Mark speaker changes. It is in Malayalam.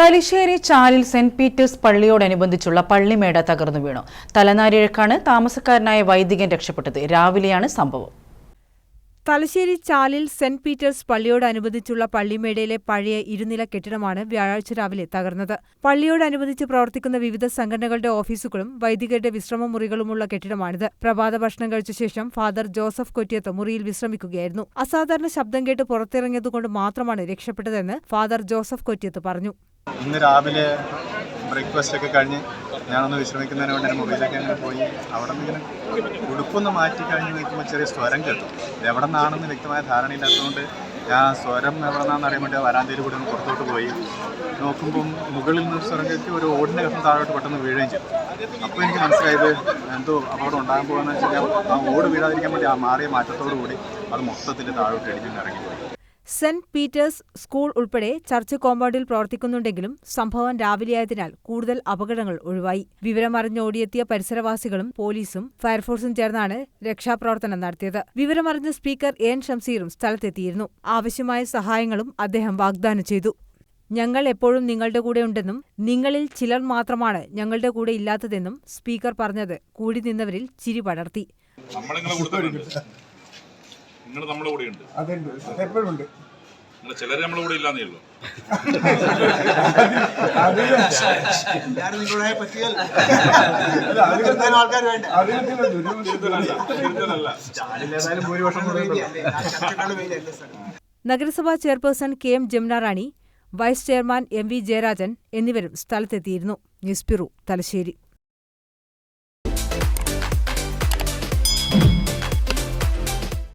Speaker 1: തലശ്ശേരി ചാലിൽ സെന്റ് പീറ്റേഴ്സ് പള്ളിയോടനുബന്ധിച്ചുള്ള പള്ളിമേട തകർന്നു വീണു. തലനാരിഴക്കാണ് താമസക്കാരനായ വൈദികൻ രക്ഷപ്പെട്ടത്. രാവിലെയാണ് സംഭവം.
Speaker 2: തലശ്ശേരി ചാലിൽ സെന്റ് പീറ്റേഴ്സ് പള്ളിയോടനുബന്ധിച്ചുള്ള പള്ളിമേടയിലെ പഴയ ഇരുനില കെട്ടിടമാണ് വ്യാഴാഴ്ച രാവിലെ തകർന്നത്. പള്ളിയോടനുബന്ധിച്ച് പ്രവർത്തിക്കുന്ന വിവിധ സംഘടനകളുടെ ഓഫീസുകളും വൈദികരുടെ വിശ്രമ മുറികളുമുള്ള കെട്ടിടമാണിത്. പ്രഭാത ഭക്ഷണം കഴിച്ച ശേഷം ഫാദർ ജോസഫ് കൊറ്റിയത്ത് മുറിയിൽ വിശ്രമിക്കുകയായിരുന്നു. അസാധാരണ ശബ്ദം കേട്ട് പുറത്തിറങ്ങിയതുകൊണ്ട് മാത്രമാണ് രക്ഷപ്പെട്ടതെന്ന് ഫാദർ ജോസഫ് കൊറ്റിയത്ത് പറഞ്ഞു.
Speaker 3: ഇന്ന് രാവിലെ ബ്രേക്ക്ഫാസ്റ്റ് ഒക്കെ കഴിഞ്ഞ് ഞാനൊന്ന് വിശ്രമിക്കുന്നതിന് വേണ്ടി മൊബൈലൊക്കെ അങ്ങനെ പോയി അവിടെ നിന്ന് ഇങ്ങനെ ഉടുപ്പൊന്ന് മാറ്റി കഴിഞ്ഞ് നിൽക്കുമ്പോൾ ചെറിയ സ്വരം കേട്ടു. എവിടെ നിന്നാണെന്ന് വ്യക്തമായ ധാരണയില്ലാത്തതുകൊണ്ട് ഞാൻ സ്വരം എവിടെ നിന്നാണെന്ന് അറിയാൻ വേണ്ടി വരാന്തയിൽ കൂടി ഒന്ന് പുറത്തോട്ട് പോയി. നോക്കുമ്പം മുകളിൽ നിന്ന് സ്വരം കേൾക്കി ഒരു ഓടിന്റെ കഷ്ണം താഴോട്ട് പെട്ടെന്ന് വീഴുകയും ചെയ്തു. അപ്പോൾ എനിക്ക് മനസ്സിലായത് എന്തോ അപകടം ഉണ്ടാകാൻ പോകുകയെന്ന് വെച്ചാൽ ആ ഓട് വീഴാതിരിക്കാൻ വേണ്ടി ആ മാറിയ മാറ്റത്തോടു കൂടി അത് മൊത്തത്തിൽ താഴോട്ട് ഇടിഞ്ഞ് ഇറങ്ങിപ്പോയി
Speaker 2: സെന്റ് പീറ്റേഴ്സ് സ്കൂൾ ഉൾപ്പെടെ ചർച്ച് കോമ്പൗണ്ടിൽ പ്രവർത്തിക്കുന്നുണ്ടെങ്കിലും സംഭവം രാവിലെയായതിനാൽ കൂടുതൽ അപകടങ്ങൾ ഒഴിവായി. വിവരമറിഞ്ഞോടിയെത്തിയ പരിസരവാസികളും പോലീസും ഫയർഫോഴ്സും ചേർന്നാണ് രക്ഷാപ്രവർത്തനം നടത്തിയത്. വിവരമറിഞ്ഞ സ്പീക്കർ എൻ. ഷംസീറും സ്ഥലത്തെത്തിയിരുന്നു. ആവശ്യമായ സഹായങ്ങളും അദ്ദേഹം വാഗ്ദാനം ചെയ്തു. ഞങ്ങൾ എപ്പോഴും നിങ്ങളുടെ കൂടെ ഉണ്ടെന്നും നിങ്ങളിൽ ചിലർ മാത്രമാണ് ഞങ്ങളുടെ കൂടെ ഇല്ലാത്തതെന്നും സ്പീക്കർ പറഞ്ഞത് കൂടി നിന്നവരിൽ ചിരി പടർത്തി.
Speaker 4: നിങ്ങൾ നമ്മുടെ കൂടെ ഉണ്ട്
Speaker 5: അതുണ്ട്. അതെപ്പോഴും ഉണ്ട്.
Speaker 4: നിങ്ങൾ ചിലർ കൂടെ ഇല്ലാന്നേ ഉള്ളൂ.
Speaker 2: നഗരസഭാ chairperson K M Jamunarani vice chairman M V Jayarajan എന്നിവരും സ്ഥലത്തെത്തിയിരുന്നു. News bureau Thalassery.